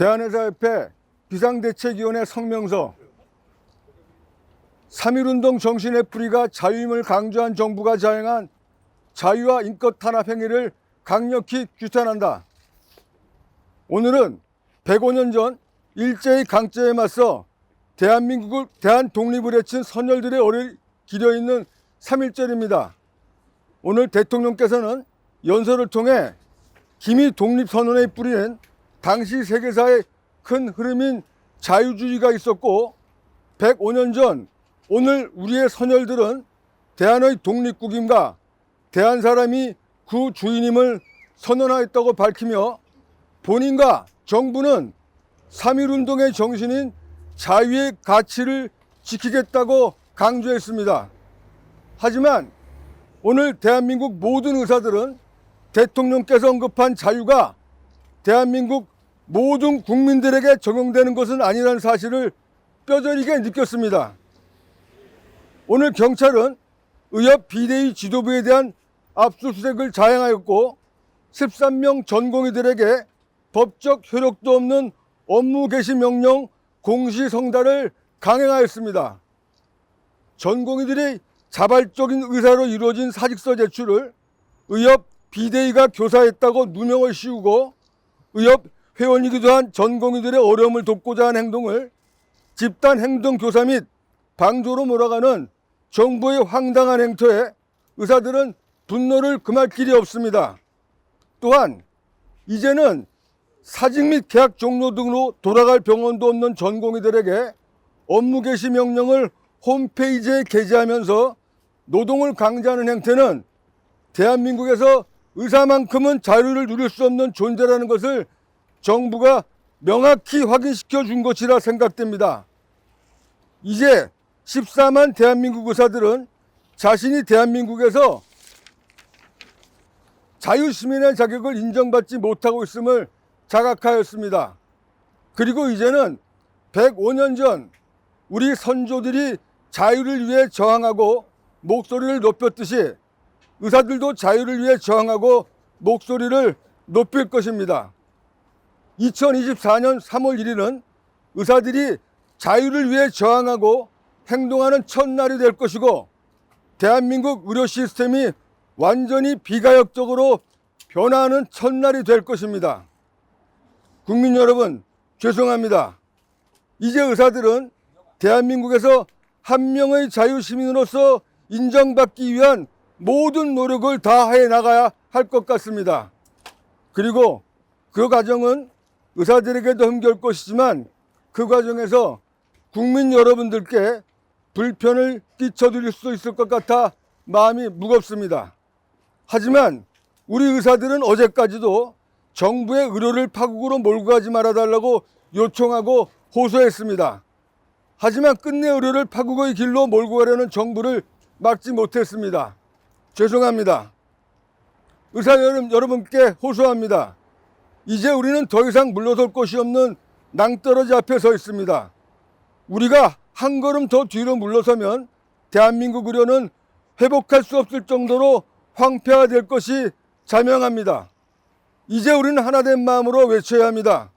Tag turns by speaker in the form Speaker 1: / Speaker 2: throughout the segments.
Speaker 1: 대한회사협회 비상대책위원회 성명서 3.1운동 정신의 뿌리가 자유임을 강조한 정부가 자행한 자유와 인권 탄압 행위를 강력히 규탄한다. 오늘은 105년 전 일제의 강제에 맞서 대한민국을 대한 독립을 외친 선열들의 어를 기려 있는 3.1절입니다. 오늘 대통령께서는 연설을 통해 기미 독립선언에 뿌리는 당시 세계사의 큰 흐름인 자유주의가 있었고 105년 전 오늘 우리의 선열들은 대한의 독립국임과 대한 사람이 그 주인임을 선언하였다고 밝히며 본인과 정부는 3.1운동의 정신인 자유의 가치를 지키겠다고 강조했습니다. 하지만 오늘 대한민국 모든 의사들은 대통령께서 언급한 자유가 대한민국 모든 국민들에게 적용되는 것은 아니라는 사실을 뼈저리게 느꼈습니다. 오늘 경찰은 의협 비대위 지도부에 대한 압수수색을 자행하였고 13명 전공의들에게 법적 효력도 없는 업무 개시 명령 공시성달을 강행하였습니다. 전공의들이 자발적인 의사로 이루어진 사직서 제출을 의협 비대위가 교사했다고 누명을 씌우고 의협 회원이기도 한 전공의들의 어려움을 돕고자 한 행동을 집단 행동 교사 및 방조로 몰아가는 정부의 황당한 행태에 의사들은 분노를 금할 길이 없습니다. 또한 이제는 사직 및 계약 종료 등으로 돌아갈 병원도 없는 전공의들에게 업무 개시 명령을 홈페이지에 게재하면서 노동을 강제하는 행태는 대한민국에서 의사만큼은 자유를 누릴 수 없는 존재라는 것을 정부가 명확히 확인시켜 준 것이라 생각됩니다. 이제 14만 대한민국 의사들은 자신이 대한민국에서 자유시민의 자격을 인정받지 못하고 있음을 자각하였습니다. 그리고 이제는 105년 전 우리 선조들이 자유를 위해 저항하고 목소리를 높였듯이 의사들도 자유를 위해 저항하고 목소리를 높일 것입니다. 2024년 3월 1일은 의사들이 자유를 위해 저항하고 행동하는 첫날이 될 것이고 대한민국 의료 시스템이 완전히 비가역적으로 변화하는 첫날이 될 것입니다. 국민 여러분, 죄송합니다. 이제 의사들은 대한민국에서 한 명의 자유시민으로서 인정받기 위한 모든 노력을 다해 나가야 할 것 같습니다. 그리고 그 과정은 의사들에게도 힘겨울 것이지만 그 과정에서 국민 여러분들께 불편을 끼쳐드릴 수 있을 것 같아 마음이 무겁습니다. 하지만 우리 의사들은 어제까지도 정부의 의료를 파국으로 몰고 가지 말아달라고 요청하고 호소했습니다. 하지만 끝내 의료를 파국의 길로 몰고 가려는 정부를 막지 못했습니다. 죄송합니다. 의사 여러분, 여러분께 호소합니다. 이제 우리는 더 이상 물러설 곳이 없는 낭떠러지 앞에 서 있습니다. 우리가 한 걸음 더 뒤로 물러서면 대한민국 의료는 회복할 수 없을 정도로 황폐화될 것이 자명합니다. 이제 우리는 하나된 마음으로 외쳐야 합니다.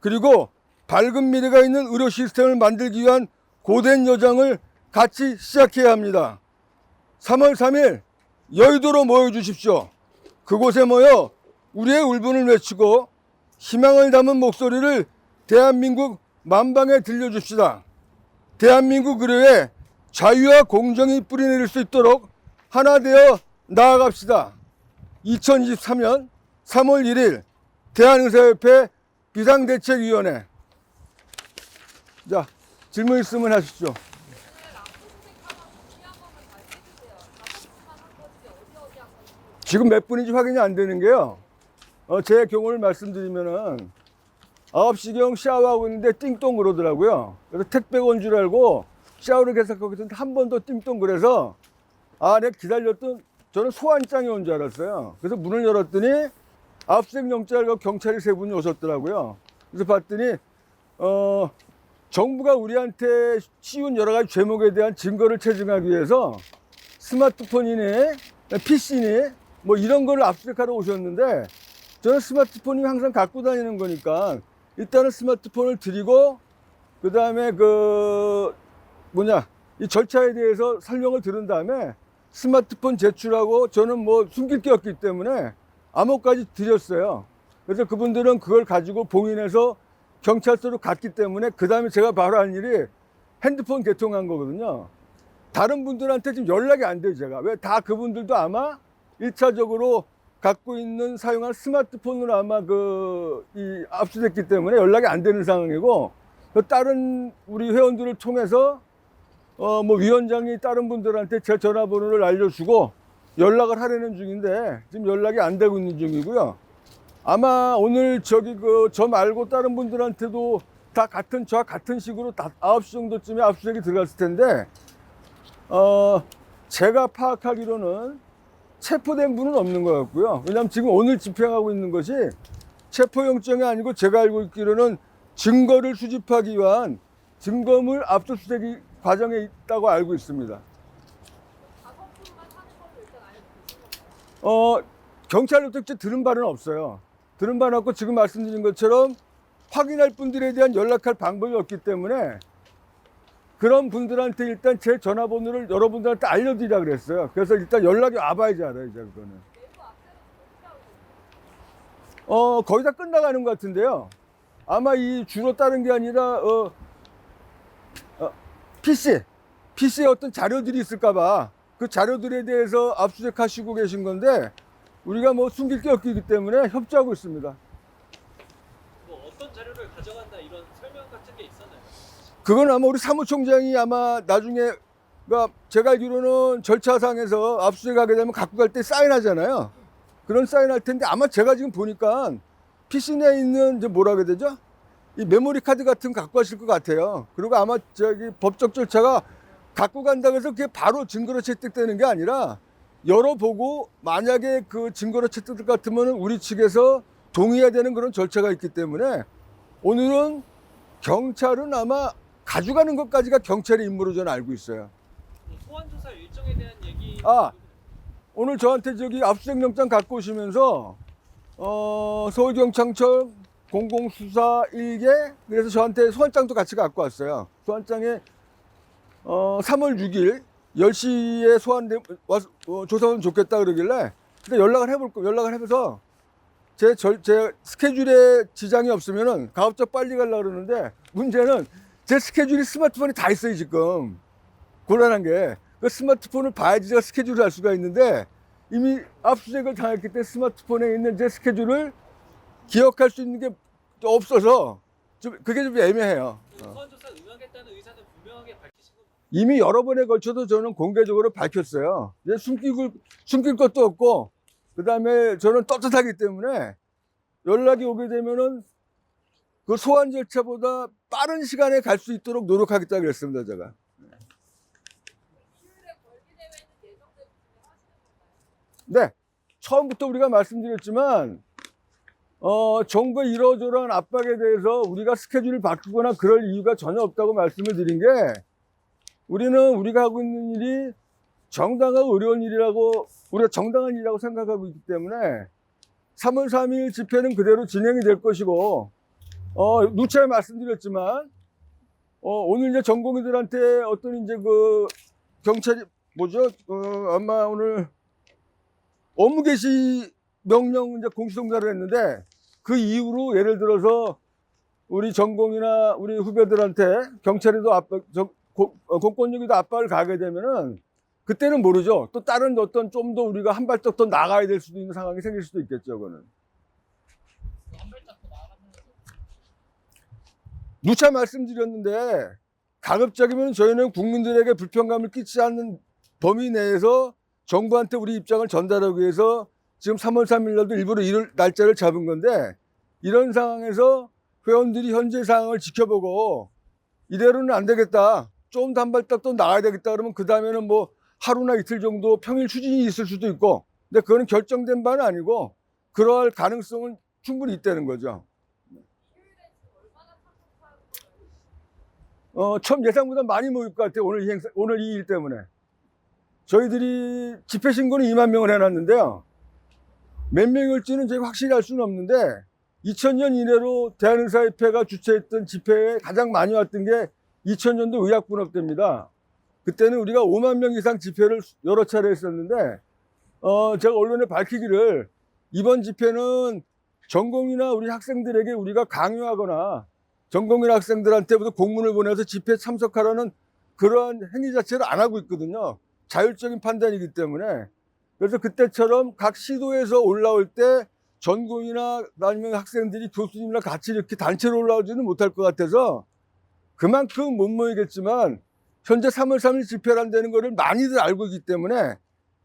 Speaker 1: 그리고 밝은 미래가 있는 의료 시스템을 만들기 위한 고된 여정을 같이 시작해야 합니다. 3월 3일 여의도로 모여 주십시오. 그곳에 모여 우리의 울분을 외치고 희망을 담은 목소리를 대한민국 만방에 들려줍시다. 대한민국 의료에 자유와 공정이 뿌리내릴 수 있도록 하나 되어 나아갑시다. 2023년 3월 1일 대한의사협회 비상대책위원회 자 질문 있으면 하십시오. 지금 몇 분인지 확인이 안 되는 게요. 어, 제 경우를 말씀드리면은 9시경 샤워하고 있는데 띵동 그러더라고요. 그래서 택배 온줄 알고 샤워를 계속하고 있는데 한 번 더 띵동 그래서 아, 내가 기다렸던 저는 소환장이 온 줄 알았어요. 그래서 문을 열었더니 압수수색 영장을 경찰이 세 분이 오셨더라고요. 그래서 봤더니 어, 정부가 우리한테 씌운 여러 가지 죄목에 대한 증거를 체증하기 위해서 스마트폰이니 PC니 뭐 이런 거를 압수수색하러 오셨는데 저는 스마트폰이 항상 갖고 다니는 거니까 일단은 스마트폰을 드리고 그 다음에 그 뭐냐 이 절차에 대해서 설명을 들은 다음에 스마트폰 제출하고 저는 뭐 숨길 게 없기 때문에 암호까지 드렸어요. 그래서 그분들은 그걸 가지고 봉인해서 경찰서로 갔기 때문에 그 다음에 제가 바로 한 일이 핸드폰 개통한 거거든요. 다른 분들한테 지금 연락이 안 돼요, 제가. 왜 다 그분들도 아마 일차적으로 갖고 있는 사용한 스마트폰으로 아마 그, 이 압수됐기 때문에 연락이 안 되는 상황이고, 그 다른 우리 회원들을 통해서, 어, 뭐 위원장이 다른 분들한테 제 전화번호를 알려주고 연락을 하려는 중인데, 지금 연락이 안 되고 있는 중이고요. 아마 오늘 저기 그, 저 말고 다른 분들한테도 다 같은, 저와 같은 식으로 다 9시 정도쯤에 압수수색이 들어갔을 텐데, 어, 제가 파악하기로는 체포된 분은 없는 것 같고요. 왜냐하면 지금 오늘 집행하고 있는 것이 체포영장이 아니고 제가 알고 있기로는 증거를 수집하기 위한 증거물 압수수색이 과정에 있다고 알고 있습니다. 어, 경찰로부터 들은 바는 없어요. 들은 바는 없고 지금 말씀드린 것처럼 확인할 분들에 대한 연락할 방법이 없기 때문에 그런 분들한테 일단 제 전화번호를 여러분들한테 알려드리라 그랬어요. 그래서 일단 연락이 와봐야지 알아요, 이제 그거는. 어, 거의 다 끝나가는 것 같은데요. 아마 이 주로 다른 게 아니라, 어, 어, PC, PC에 어떤 자료들이 있을까봐 그 자료들에 대해서 압수수색 하시고 계신 건데 우리가 뭐 숨길 게 없기 때문에 협조하고 있습니다.
Speaker 2: 뭐 어떤 자료를 가져간다 이런 설명 같은 게 있었나요?
Speaker 1: 그건 아마 우리 사무총장이 아마 나중에 그러니까 제가 알기로는 절차상에서 압수수색 하게 되면 갖고 갈 때 사인하잖아요. 그런 사인할 텐데 아마 제가 지금 보니까 PC 내에 있는 이제 뭐라 그래야 되죠? 이 메모리 카드 같은 거 갖고 가실 것 같아요. 그리고 아마 저기 법적 절차가 갖고 간다고 해서 그게 바로 증거로 채택되는 게 아니라 열어보고 만약에 그 증거로 채택될 것 같으면 우리 측에서 동의해야 되는 그런 절차가 있기 때문에 오늘은 경찰은 아마 가져가는 것까지가 경찰의 임무로 저는 알고 있어요.
Speaker 2: 뭐 소환 조사 일정에 대한 얘기
Speaker 1: 아. 오늘 저한테 저기 압수수색 영장 갖고 오시면서 어, 서울경찰청 공공수사 1개 그래서 저한테 소환장도 같이 갖고 왔어요. 소환장에 어, 3월 6일 10시에 소환돼 와 어, 조사하면 좋겠다 그러길래 근데 연락을 해볼 거 연락을 해서 제, 절, 제 스케줄에 지장이 없으면은 가급적 빨리 가려고 그러는데 문제는 제 스케줄이 스마트폰에 다 있어요 지금 곤란한 게 그 스마트폰을 봐야지 제가 스케줄을 알 수가 있는데 이미 압수수색을 당했기 때문에 스마트폰에 있는 제 스케줄을 기억할 수 있는 게 없어서 좀 그게 좀 애매해요.
Speaker 2: 그건
Speaker 1: 이미 여러 번에 걸쳐서 저는 공개적으로 밝혔어요. 이제 숨기고 숨길 것도 없고 그 다음에 저는 떳떳하기 때문에 연락이 오게 되면은 그 소환 절차보다 빠른 시간에 갈 수 있도록 노력하겠다 그랬습니다, 제가. 네. 처음부터 우리가 말씀드렸지만, 어, 정부의 이러저러한 압박에 대해서 우리가 스케줄을 바꾸거나 그럴 이유가 전혀 없다고 말씀을 드린 게, 우리는 우리가 하고 있는 일이 정당하고 어려운 일이라고, 우리가 정당한 일이라고 생각하고 있기 때문에, 3월 3일 집회는 그대로 진행이 될 것이고, 어, 누차에 말씀드렸지만, 어, 오늘 이제 전공의들한테 어떤 이제 그 경찰이, 뭐죠? 어, 아마 오늘 업무 개시 명령 이제 공시송달을 했는데 그 이후로 예를 들어서 우리 전공이나 우리 후배들한테 경찰에도 압박, 저, 고- 어, 공권력에도 압박을 가게 되면은 그때는 모르죠. 또 다른 어떤 좀 더 우리가 한 발짝 더 나가야 될 수도 있는 상황이 생길 수도 있겠죠. 그거는. 누차 말씀드렸는데 가급적이면 저희는 국민들에게 불편감을 끼치지 않는 범위 내에서 정부한테 우리 입장을 전달하기 위해서 지금 3월 3일 날도 일부러 이럴 날짜를 잡은 건데 이런 상황에서 회원들이 현재 상황을 지켜보고 이대로는 안 되겠다. 좀 발짝 더 나가야 되겠다 그러면 그 다음에는 뭐 하루나 이틀 정도 평일 추진이 있을 수도 있고 근데 그거는 결정된 바는 아니고 그러할 가능성은 충분히 있다는 거죠. 어, 처음 예상보다 많이 모일 것 같아요. 오늘 이 행사, 오늘 이 일 때문에. 저희들이 집회 신고는 2만 명을 해놨는데요. 몇 명일지는 저희가 확실히 알 수는 없는데 2000년 이내로 대한의사협회가 주최했던 집회에 가장 많이 왔던 게 2000년도 의학분업대입니다. 그때는 우리가 5만 명 이상 집회를 여러 차례 했었는데, 어, 제가 언론에 밝히기를 이번 집회는 전공이나 우리 학생들에게 우리가 강요하거나 전공인 학생들한테부터 공문을 보내서 집회에 참석하라는 그러한 행위 자체를 안 하고 있거든요. 자율적인 판단이기 때문에. 그래서 그때처럼 각 시도에서 올라올 때 전공이나 아니면 학생들이 교수님이랑 같이 이렇게 단체로 올라오지는 못할 것 같아서 그만큼 못 모이겠지만 현재 3월 3일 집회란다는 거를 많이들 알고 있기 때문에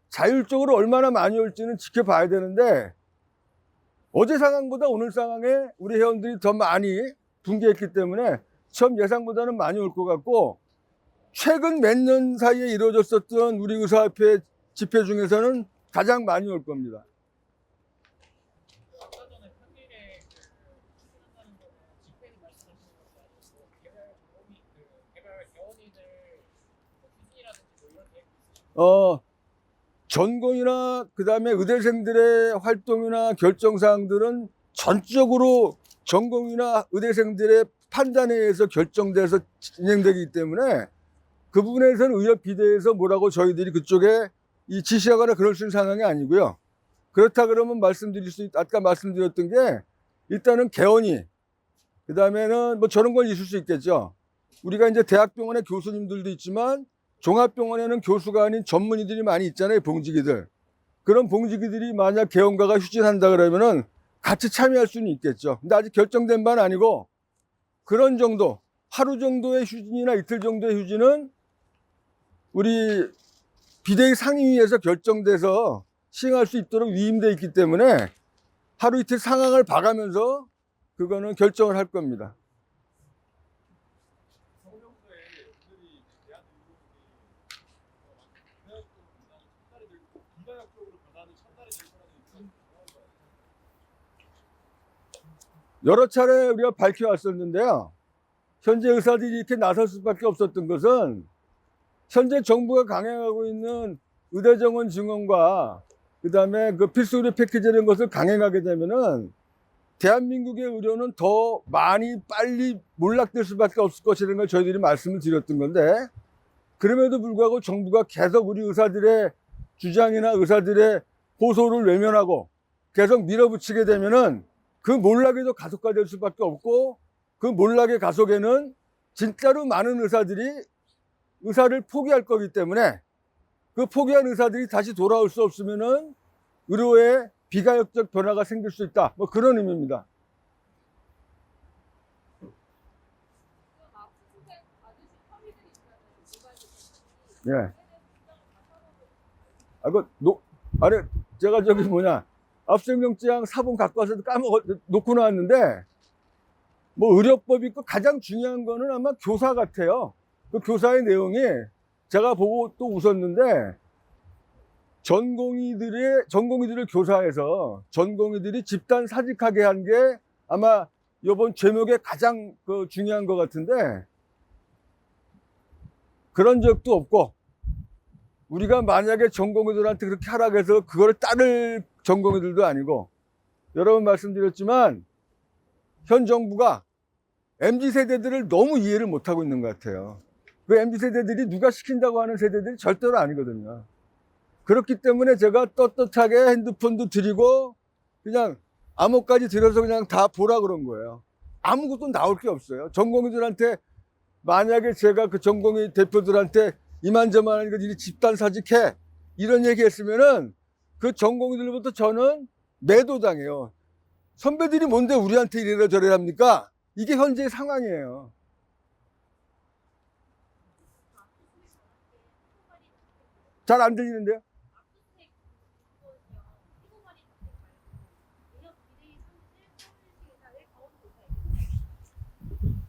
Speaker 1: 자율적으로 얼마나 많이 올지는 지켜봐야 되는데 어제 상황보다 오늘 상황에 우리 회원들이 더 많이 붕괴했기 때문에 처음 예상보다는 많이 올 것 같고 최근 몇 년 사이에 이루어졌었던 우리 의사협회 집회 중에서는 가장 많이 올 겁니다. 어, 전공이나 그다음에 의대생들의 활동이나 결정 사항들은 전적으로 전공이나 의대생들의 판단에 의해서 결정돼서 진행되기 때문에 그 부분에서는 의협 비대에서 뭐라고 저희들이 그쪽에 이 지시하거나 그럴 수 있는 상황이 아니고요. 그렇다 그러면 말씀드릴 수 있, 아까 말씀드렸던 게 일단은 개원이 그 다음에는 뭐 저런 건 있을 수 있겠죠. 우리가 이제 대학병원의 교수님들도 있지만 종합병원에는 교수가 아닌 전문의들이 많이 있잖아요, 봉지기들. 그런 봉지기들이 만약 개원가가 휴진한다 그러면은 같이 참여할 수는 있겠죠. 근데 아직 결정된 바는 아니고 그런 정도, 하루 정도의 휴진이나 이틀 정도의 휴진은 우리 비대위 상임위에서 결정돼서 시행할 수 있도록 위임돼 있기 때문에 하루 이틀 상황을 봐가면서 그거는 결정을 할 겁니다.
Speaker 2: 성명서에 오늘이 대한 의료진이 대학적으로 전달이 되고 비과학적으로 변화는 전달이 될 거라는 입장이
Speaker 1: 여러 차례 우리가 밝혀왔었는데요. 현재 의사들이 이렇게 나설 수밖에 없었던 것은 현재 정부가 강행하고 있는 의대정원 증원과 그 다음에 그 필수 의료 패키지라는 것을 강행하게 되면은 대한민국의 의료는 더 많이 빨리 몰락될 수밖에 없을 것이라는 걸 저희들이 말씀을 드렸던 건데 그럼에도 불구하고 정부가 계속 우리 의사들의 주장이나 의사들의 호소를 외면하고 계속 밀어붙이게 되면은 그 몰락이 더 가속화 될 수밖에 없고 그 몰락의 가속에는 진짜로 많은 의사들이 의사를 포기할 거기 때문에 그 포기한 의사들이 다시 돌아올 수 없으면은 의료에 비가역적 변화가 생길 수 있다. 뭐 그런 의미입니다. 예. 아, 그, 노, 아래, 제가 저기 뭐냐, 압수명장 사본 갖고 와서 까먹어, 놓고 나왔는데, 뭐 의료법 있고 가장 중요한 거는 아마 교사 같아요. 그 교사의 내용이 제가 보고 또 웃었는데, 전공의들의, 전공의들을 교사해서 전공의들이 집단 사직하게 한 게 아마 이번 제목에 가장 그 중요한 것 같은데, 그런 적도 없고, 우리가 만약에 전공의들한테 그렇게 하라고 해서 그걸 따를 전공의들도 아니고 여러 번 말씀드렸지만 현 정부가 MZ 세대들을 너무 이해를 못하고 있는 것 같아요. 그 MZ 세대들이 누가 시킨다고 하는 세대들이 절대로 아니거든요. 그렇기 때문에 제가 떳떳하게 핸드폰도 드리고 그냥 암호까지 들여서 그냥 다 보라 그런 거예요. 아무것도 나올 게 없어요. 전공의들한테 만약에 제가 그 전공의 대표들한테 이만저만 하니까 니 집단 사직해 이런 얘기 했으면은 그 전공의들부터 저는 매도당해요. 선배들이 뭔데 우리한테 이래라 저래라 합니까? 이게 현재의 상황이에요. 잘 안 들리는데요?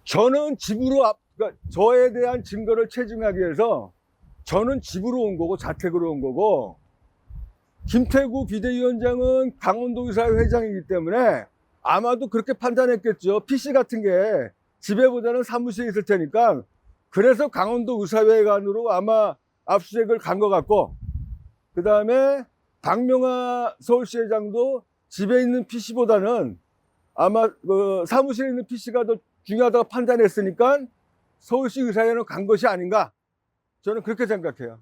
Speaker 1: 저는 집으로 앞, 그러니까 저에 대한 증거를 체증하기 위해서 저는 집으로 온 거고 자택으로 온 거고 김태구 비대위원장은 강원도 의사회 회장이기 때문에 아마도 그렇게 판단했겠죠. PC 같은 게 집에보다는 사무실에 있을 테니까 그래서 강원도 의사회관으로 아마 압수수색을 간 것 같고 그 다음에 박명아 서울시회장도 집에 있는 PC보다는 아마 그 사무실에 있는 PC가 더 중요하다고 판단했으니까 서울시 의사회는 간 것이 아닌가 저는 그렇게 생각해요.